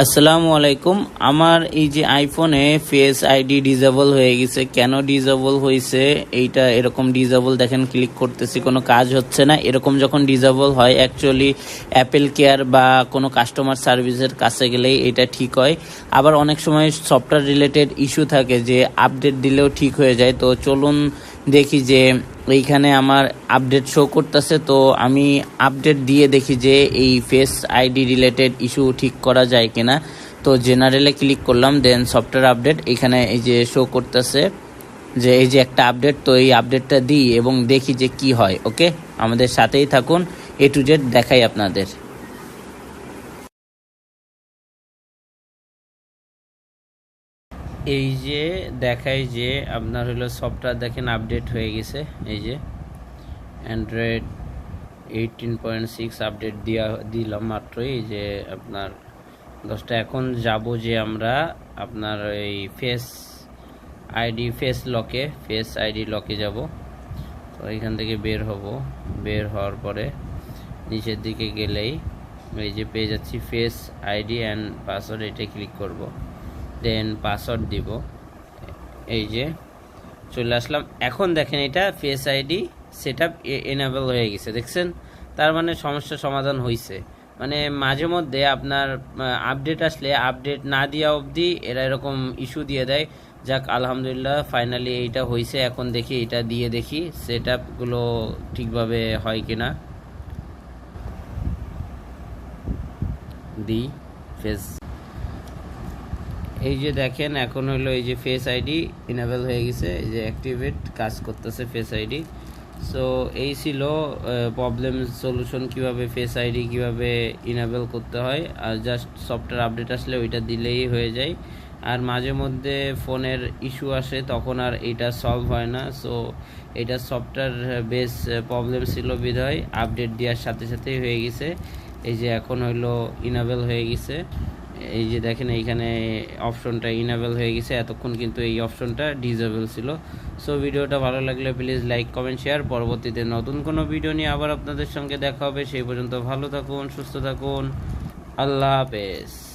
আসসালামু আলাইকুম। আমার এই যে আইফোনে ফেস আইডি ডিজেবল হয়ে গেছে, কেন ডিজেবল হয়েছে? এইটা এরকম ডিজেবল দেখেন ক্লিক করতেছি, কোনো কাজ হচ্ছে না। এরকম যখন ডিজেবল হয় অ্যাকচুয়ালি অ্যাপেল কেয়ার বা কোনো কাস্টমার সার্ভিসের কাছে গেলেই এটা ঠিক হয়। আবার অনেক সময় সফটওয়্যার রিলেটেড ইস্যু থাকে যে আপডেট দিলেও ঠিক হয়ে যায়। তো চলুন দেখি যে এইখানে আমার আপডেট শো করতেছে, তো আমি আপডেট দিয়ে দেখি যে এই ফেস আইডি রিলেটেড ইস্যু ঠিক করা যায় কিনা। তো জেনারেলে ক্লিক করলাম দেন সফটওয়্যার আপডেট এখানে এই যে শো করতেছে যে এই যে একটা আপডেট তো এই আপডেটটা দিই এবং দেখি যে কি হয় ওকে আমাদের সাথেই থাকুন এ টু জেড দেখাই আপনাদের। এই যে দেখাই যে আপনার হলো সফটওয়্যার দেখেন আপডেট হয়ে গেছে, এই যে Android eighteen point six update দিয়া, দিলাম মাত্রই এই যে আপনার দশটা। এখন যাব যে আমরা আপনার এই ফেস আইডি ফেস লকে ফেস আইডি লকে যাব। তো এখান থেকে বের হব, বের হওয়ার পরে নিচের দিকে গেলেই এই যে পেয়ে যাচ্ছি ফেস আইডি অ্যান্ড পাসওয়ার্ড এটা ক্লিক করব। দেন পাসওয়ার্ড দিব। এই যে চলে আসলাম। এখন দেখেন এটা face ID set up enable হয়ে গেছে। দেখছেন? তার মানে সমস্যা সমাধান হয়েছে মানে মাঝে মধ্যে আপনার আপডেট আসলে আপডেট না দেওয়া অবধি এরা এরকম ইস্যু দিয়ে দেয়। যাক, আলহামদুলিল্লাহ ফাইনালি এইটা হয়েছে এখন দেখি এটা দিয়ে দেখি সেট আপগুলো ঠিকভাবে হয় কি না দিই ফেস এই যে দেখেন, এখন হলো এই যে ফেস আইডি ইনেবল হয়ে গেছে, এই যে অ্যাক্টিভেট কাজ করতেছে ফেস আইডি সো এই ছিল প্রবলেম সলিউশন কীভাবে ফেস আইডি কীভাবে ইনেবল করতে হয়, আর জাস্ট সফটওয়্যার আপডেট আসলে ওইটা দিলেই হয়ে যায়। আর মাঝে মধ্যে ফোনের ইস্যু আসে, তখন আর এটা সলভ হয় না। সো এটা সফটওয়্যার বেস প্রবলেম ছিল বিধায় আপডেট দেওয়ার সাথে সাথেই হয়ে গেছে। এই যে এখন হইল ইনেবল হয়ে গেছে। এই যে দেখেন এইখানে অপশনটা ইনেবল হয়ে গেছে, এতক্ষণ কিন্তু এই অপশনটা ডিজেবল ছিল। সো ভিডিওটা ভালো লাগলে প্লিজ লাইক কমেন্ট শেয়ার পরবর্তীতে নতুন কোনো ভিডিও নিয়ে আবার আপনাদের সঙ্গে দেখা হবে। সেই পর্যন্ত ভালো থাকুন, সুস্থ থাকুন। আল্লাহ হাফেজ।